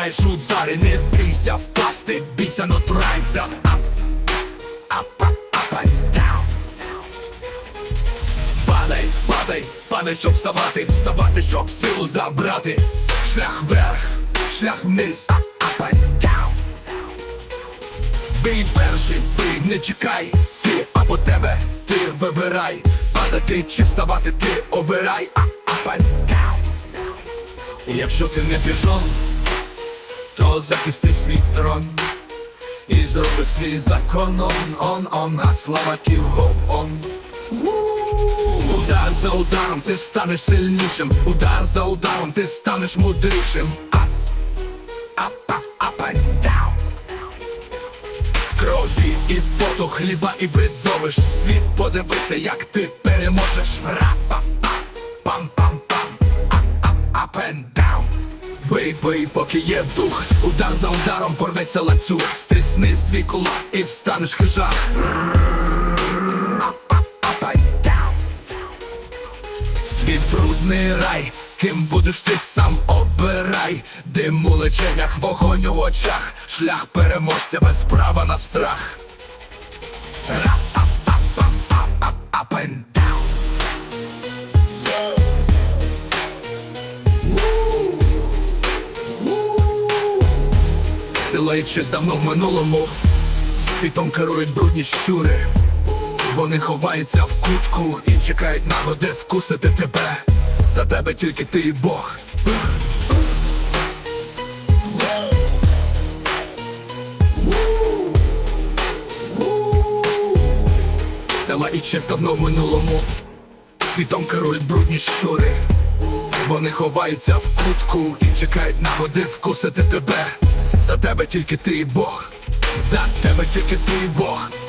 відчуваєш удари, не бійся впасти, бійся up, up and down. Падай, падай, падай, щоб вставати, вставати, щоб силу забрати. Шлях вверх, шлях вниз, up and down. Бій перший, бий, не чекай, ти або тебе, ти вибирай, падати чи вставати, ти обирай, Якщо ти не пішов, то захисти свій трон і зроби свій закон он, он, он, а слава ківгов он. Удар за ударом ти станеш сильнішим, удар за ударом ти станеш мудрішим. Up, up, up and. Крові і поту, хліба і видовиш Світ подивиться, як ти переможеш Ра-па-па, пам-пам-пам up and down Бий, бий, поки є дух. Удар за ударом порветься ланцюг. Стрісни свій кулак і встанеш down Свій брудний рай, ким будеш ти сам обирай, дим у леченнях, вогонь у очах, шлях переможця без права на страх. Сила честь давно в минулому, світом керують брудні щури. Вони ховаються в кутку і чекають нагоди вкусити тебе. За тебе тільки ти і Бог. Стела і честь давно в минулому. Світом керують брудні щури. Вони ховаються в кутку і чекають нагоди вкусити тебе. За тебе тільки ти і Бог. За тебе тільки ти і Бог.